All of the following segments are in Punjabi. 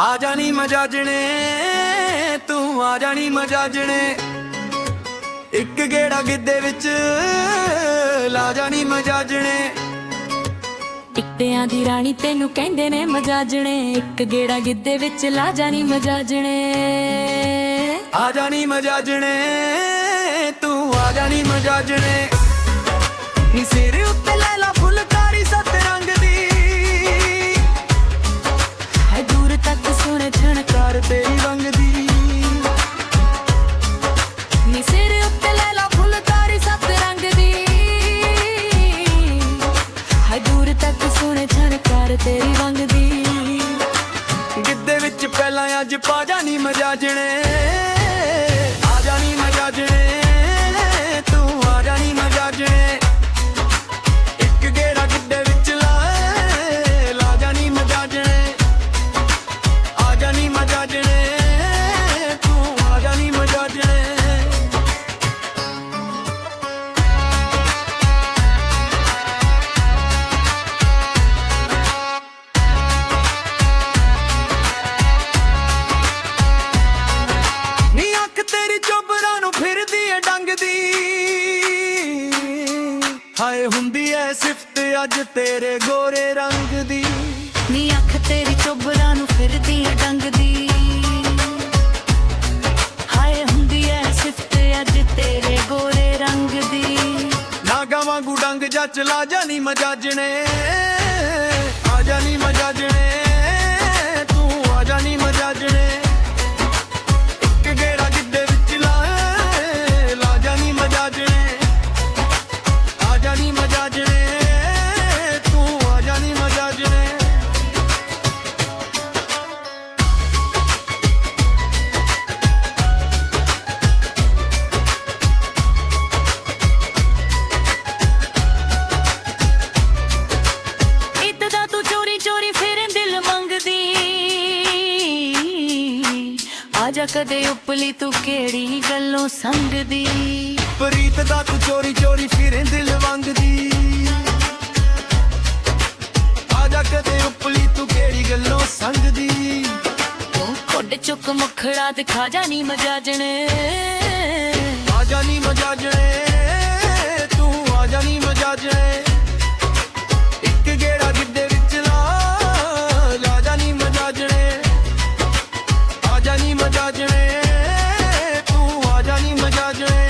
ਆ ਜਾਣੀ ਮਜਾਜਣੇ ਤੂੰ ਆ ਜਾਣੀ ਮਜਾਜਣੇ ਇੱਕ ਗੇੜਾ ਗਿੱਦੇ ਵਿੱਚ ਲਾ ਜਾਣੀ ਮਜਾਜਣੇ ਟਿੱਟਿਆਂ ਦੀ ਰਾਣੀ ਤੈਨੂੰ ਕਹਿੰਦੇ ਨੇ ਮਜਾਜਣੇ ਇੱਕ ਗੇੜਾ ਗਿੱਦੇ ਵਿੱਚ ਲਾ ਜਾਣੀ ਮਜਾਜਣੇ ਆ ਜਾਣੀ ਮਜਾਜਣੇ ਤੂੰ ਆ ਜਾਣੀ ਮਜਾਜਣੇ ਨੀ ਸਿਰ ਉੱਤੇ ਲੈ ਲਾ ਪਹਿਲਾਂ ਅੱਜ ਪਾ ਜਾਣੀ ਮਜਾਜਣੇ ਆ ਜਾਣੀ। ਮਜਾਜਣੇ ਡੰਗ ਦੀ। ਹਾਏ ਹੁੰਦੀ ਐ ਸਿਫਤ ਅੱਜ ਤੇਰੇ ਗੋਰੇ ਰੰਗ ਦੀ। ਨੀ ਅੱਖ ਤੇਰੀ ਚੋਬਰਾਂ ਨੂੰ ਫਿਰਦੀ ਡੰਗ ਦੀ। ਹਾਏ ਹੁੰਦੀ ਐ ਸਿਫਤ ਅੱਜ ਤੇਰੇ ਗੋਰੇ ਰੰਗ ਦੀ। ਨਾਗਾ ਵਾਂਗੂ ਡੰਗ ਜਾ ਚਲਾ ਜਾਨੀ ਮਜਾਜਣੇ ਆ ਜਾਨੀ ਮਜਾਜਣੇ। ਆਜਾ ਕਦੇ ਉਪਲੀ ਤੂੰ ਕਿਹੜੀ ਗੱਲੋਂ ਸੰਗਦੀ? ਪ੍ਰੀਤ ਦਾ ਤੂੰ ਚੋਰੀ ਚੋਰੀ ਫਿਰੇ ਦਿਲ ਵੰਗਦੀ। ਆ ਜਾ ਕਦੇ ਉਪਲੀ ਤੂੰ ਕਿਹੜੀ ਗੱਲੋਂ ਸੰਗਦੀ। ਤੂੰ ਖੁੱਡ ਚੁੱਕ ਮੁਖੜਾ ਦਿਖਾ ਜਾਨੀ ਮਜਾਜਣੇ ਮਜਾਜਣੇ ਤੂੰ ਆ ਜਾਨੀ ਮਜਾਜਣੇ।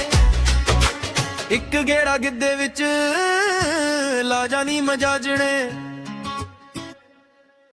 ਇੱਕ ਗੇੜਾ ਗਿੱਦੇ ਵਿੱਚ ਲਾ ਜਾ ਜਾਨੀ ਮਜਾਜਣੇ।